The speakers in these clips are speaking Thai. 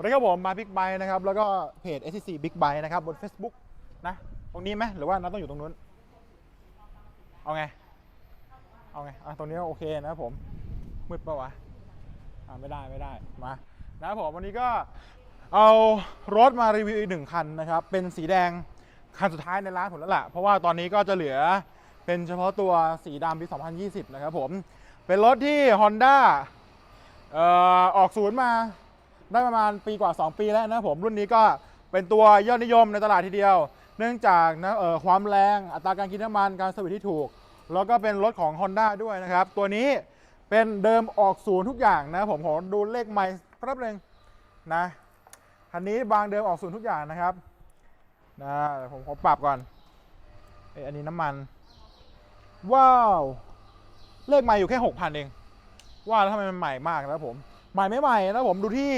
วันนี้ครับผมมาบิ๊กไบนะครับแล้วก็เพจ SCC Big b i นะครับบน Facebook นะตรงนี้ไหมหรือว่านัดต้องอยู่ตรงนู้น เอาไง เอาไงอะตรงนี้โอเคนะครับผมมืดปะวะอ่าไม่ได้ไม่ได้มานะครับผมวันนี้ก็เอารถมารีวิวอีกหนึ่งคันนะครับ เป็นสีแดงคันสุดท้ายในร้านผมแล้วล่ะ เพราะว่าตอนนี้ก็จะเหลือเป็นเฉพาะตัวสีดำปี 2020 นะครับผม เป็นรถที่ Honda เอ่อออกศูนย์มา ได้ประมาณปีกว่า 2 ปีแล้วนะผมรุ่นนี้ก็เป็นตัวยอดนิยมในตลาดทีเดียว เนื่องจากนะเอ่อความแรงอัตราการกินน้ำมันการสวิตที่ถูก แล้วก็เป็นรถของ Honda ด้วยนะครับ ตัวนี้เป็นเดิมออกศูนย์ทุกอย่างนะผมขอดูเลขไมล์แป๊บนึงนะคันนี้บางเดิมออกศูนย์ทุกอย่างนะครับนะผมขอปรับก่อนเออันนี้น้ำมัน ว้าว เลขใหม่อยู่แค่ 6,000 เอง ว่าแล้วทำไมมันใหม่มากนะผม หม่ไม่ใหม่นะผมดูที่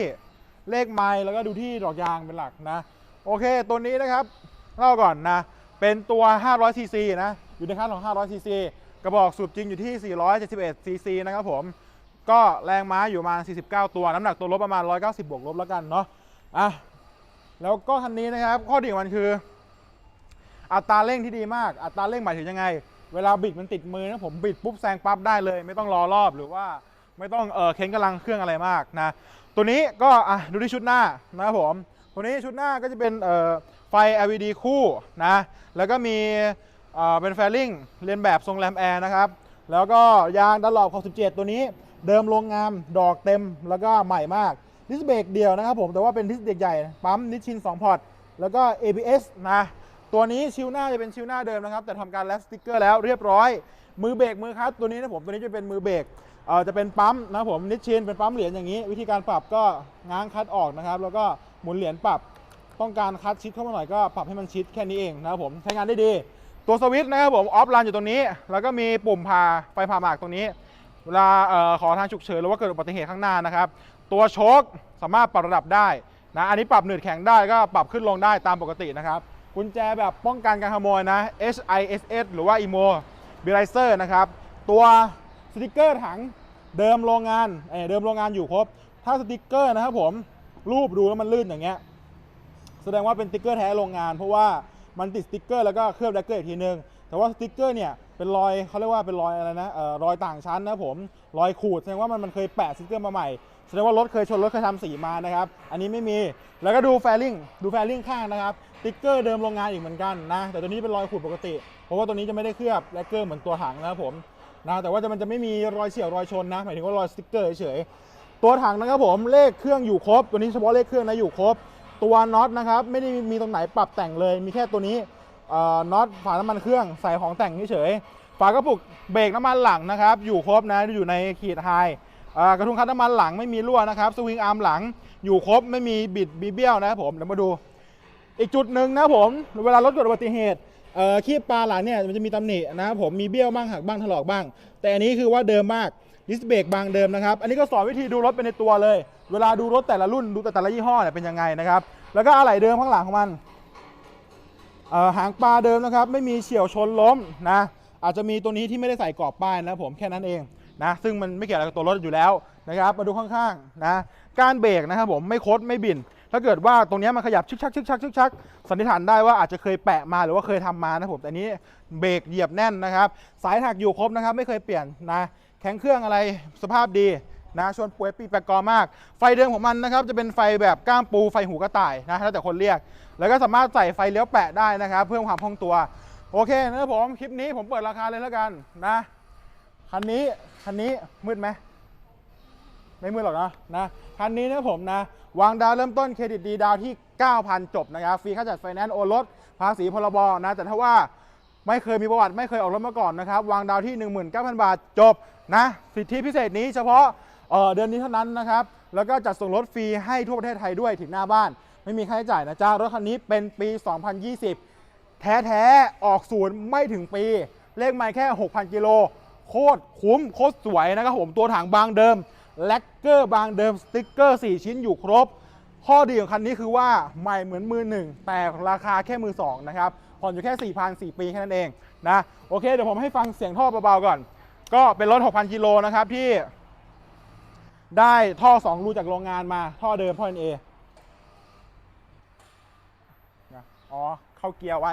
เลขไมล์แล้วก็ดูที่ดอกยางเป็นหลักนะ โอเคตัวนี้นะครับเล่าก่อนนะ เป็นตัว500ซีซีนะ อยู่ในคันของ500ซีซีกระบอกสูบจริงอยู่ที่ 471ซีซีนะครับผม ก็แรงม้าอยู่ประมาณ49 ตัว น้ำหนักตัวรถประมาณ 190 บวกลบแล้วกันเนาะอะแล้วก็คันนี้นะครับ ข้อดีของมันคือ อัตราเร่งที่ดีมาก อัตราเร่งหมายถึงยังไง เวลาบิดมันติดมือนะผมบิดปุ๊บแซงปั๊บได้เลย ไม่ต้องรอรอบหรือว่า ไม่ต้องเออเค้นกำลังเครื่องอะไรมากนะ ตัวนี้ก็อะดูที่ชุดหน้านะครับผม ตัวนี้ชุดหน้าก็จะเป็นเอ่อไฟ LED คู่นะ แล้วก็มีเอ่อเป็นแฟลิงเรียนแบบทรงแรมแอร์นะครับ แล้วก็ยางดันหลอบขอบ17ตัวนี้เดิมโรงงานดอกเต็มแล้วก็ใหม่มากดิสเบรกเดียวนะครับผม แต่ว่าเป็นดิสเบรกใหญ่ ปั๊มนิชชิน 2 พอร์ต แล้วก็ ABS นะ ตัวนี้ชิวหน้าจะเป็นชิวหน้าเดิมนะครับ แต่ทำการแลสติกเกอร์แล้วเรียบร้อย มือเบรกมือคลัตช์ตัวนี้นะผม ตัวนี้จะเป็นมือเบรก จะเป็นปั๊มนะผมนิชชินเป็นปั๊มเหรียญอย่างนี้ วิธีการปรับก็ง้างคัดออกนะครับ แล้วก็หมุนเหรียญปรับต้องการคัดชิดเข้ามาหน่อยก็ปรับให้มันชิดแค่นี้เองนะครับผมใช้งานได้ดี ตัวสวิตช์นะครับผมออฟไลน์อยู่ตรงนี้ แล้วก็มีปุ่มพาไฟผ่าหมากตรงนี้ เวลาออขอทางฉุกเฉินหรือว่าเกิดอุบัติเหตุข้างหน้านะครับ ตัวโชคสามารถปรับระดับได้นะอันนี้ปรับหนืดแข็งได้ก็ปรับขึ้นลงได้ตามปกตินะครับกุญแจแบบป้องกันการขโมยนะ HISS หรือว่า IMO b i l i z e r นะครับตัวสติกเกอร์ถัง เดิมโรงงานเออเดิมโรงงานอยู่ครบ ถ้าสติกเกอร์นะครับผมรูปดูแล้วมันลื่นอย่างเงี้ยแสดงว่าเป็นสติกเกอร์แท้โรงงาน เพราะว่ามันติดสติกเกอร์แล้วก็เคลือบแลกเกอร์อีกทีนึงแต่ว่าสติกเกอร์เนี่ยเป็นรอยเขาเรียกว่าเป็นรอยอะไรนะเอ่อรอยต่างชั้นนะผมรอยขูดแสดงว่ามันมันเคยแปะสติกเกอร์มาใหม่แสดงว่ารถเคยชนรถเคยทำสีมานะครับ อันนี้ไม่มีแล้วก็ดูแฟลิงดูแฟลิงข้างนะครับสติ๊กเกอร์เดิมโรงงานอีกเหมือนกันนะ แต่ตัวนี้เป็นรอยขูดปกติ เพราะว่าตัวนี้จะไม่ได้เคลือบแลกเกอร์เหมือนตัวถังนะครับผม นะแต่ว่าจะมันจะไม่มีรอยเฉี่ยวรอยชนนะหมายถึงว่ารอยสติ๊กเกอร์เฉยๆตัวถังนะครับผมเลขเครื่องอยู่ครบ ตัวนี้เฉพาะเลขเครื่องนะอยู่ครบ ตัวน็อตนะครับไม่ได้มีตรงไหนปรับแต่งเลย มีแค่ตัวนี้น็อตฝาน้ำมันเครื่องใส่ของแต่งเฉยๆฝากระปุกเบรกน้ำมันหลังนะครับอยู่ครบนะอยู่ในขีดไฮกระทุงคัดน้ำมันหลังไม่มีรั่วนะครับสวิงอาร์มหลังอยู่ครบไม่มีบิดบีเบี้ยวนะครับผมเดี๋ยวมาดู อีกจุดหนึ่งนะผมเวลารถเกิดอุบัติเหตุ เอ่อขี้ปลาหลังเนี่ยมันจะมีตำหนินะครับผมมีเบี้ยวบ้างหักบ้างถลอกบ้าง แต่อันนี้คือว่าเดิมมากดิสเบรกบางเดิมนะครับ อันนี้ก็สอนวิธีดูรถเป็นในตัวเลย เวลาดูรถแต่ละรุ่นดูแต่แต่ละยี่ห้อเนี่ยเป็นยังไงนะครับ แล้วก็อะไหล่เดิมข้างหลังของมันเอ่อหางปลาเดิมนะครับ ไม่มีเฉียวชนล้มนะ อาจจะมีตัวนี้ที่ไม่ได้ใส่กรอบป้ายนะผมแค่นั้นเองนะซึ่งมันไม่เกี่ยวอะไรกับตัวรถอยู่แล้วนะครับ มาดูข้างๆนะการเบรกนะครับผมไม่คดไม่บิน ถ้าเกิดว่าตรงนี้มันขยับชึกชักชึกชักชึกชักสันนิษฐานได้ว่าอาจจะเคยแปะมาหรือว่าเคยทำมานะผมแต่นี้เบรกเหยียบแน่นนะครับ สายถักอยู่ครบนะครับ ไม่เคยเปลี่ยนนะแข็งเครื่องอะไรสภาพดีนะชวนป่วยปีแปลกกอมาก ไฟเดิมของมันนะครับ จะเป็นไฟแบบก้ามปูไฟหูกระต่ายนะแล้วแต่คนเรียก แล้วก็สามารถใส่ไฟเลี้ยวแปะได้นะครับ เพิ่มความคล่องตัว โอเคนะครับผมคลิปนี้ผมเปิดราคาเลยแล้วกันนะคันนี้คันนี้มืดไหม ไม่มืดหรอกนะนะคันนี้นะผมนะ วางดาวเริ่มต้นเครดิตดีดาวที่ 9,000 จบนะครับฟรีค่าจัดไฟแนนซ์โอนรถภาษีพรบนะแต่ถ้าว่าไม่เคยมีประวัติไม่เคยออกรถมาก่อนนะครับ วางดาวที่ 19,000 บาทจบนะสิทธิพิเศษนี้เฉพาะเออเดือนนี้เท่านั้นนะครับ แล้วก็จัดส่งรถฟรีให้ทั่วประเทศไทยด้วยถึงหน้าบ้าน ไม่มีค่าใช้จ่ายนะจ๊ะรถคันนี้เป็นปี 2020 แท้ๆออกศูนย์ไม่ถึงปี เลขไม่แค่ 6,000 กิโล โคตรคุ้มโคตรสวยนะครับผมตัวถังบางเดิม แลกเกอร์บางเดิมสติ๊กเกอร์ 4 ชิ้นอยู่ครบ ข้อดีของคันนี้คือว่าใหม่เหมือนมือหนึ่งแต่ราคาแค่มือสองนะครับผ่อนอยู่แค่4,000 4ปีแค่นั้นเองนะโอเคเดี๋ยวผมให้ฟังเสียงท่อเบาๆก่อน ก็เป็นรถ 6,000 กิโลนะครับที่ได้ท่อ 2 รูจากโรงงานมาท่อเดิมท่อ NA นะอ๋อ เข้าเกียร์ไว้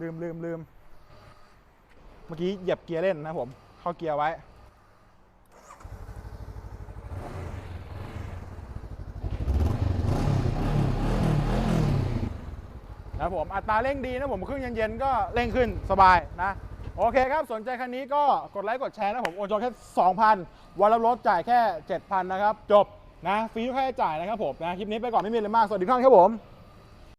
ลืมลืมลืมเมื่อกี้เหยียบเกียร์เล่นนะผม เข้าเกียร์ไว้ นะผมอัตราเร่งดีนะผมเครื่องเย็นๆก็เร่งขึ้นสบายนะโอเคครับ สนใจคันนี้ก็กดไลค์กดแชร์นะผมโอนจองแค่ 2,000 วันละรถจ่ายแค่ 7,000 นะครับ จบนะฟรีทุกค่าใช้จ่ายนะครับผมนะคลิปนี้ไปก่อนไม่มีอะไรมาก สวัสดีทุกท่านครับผม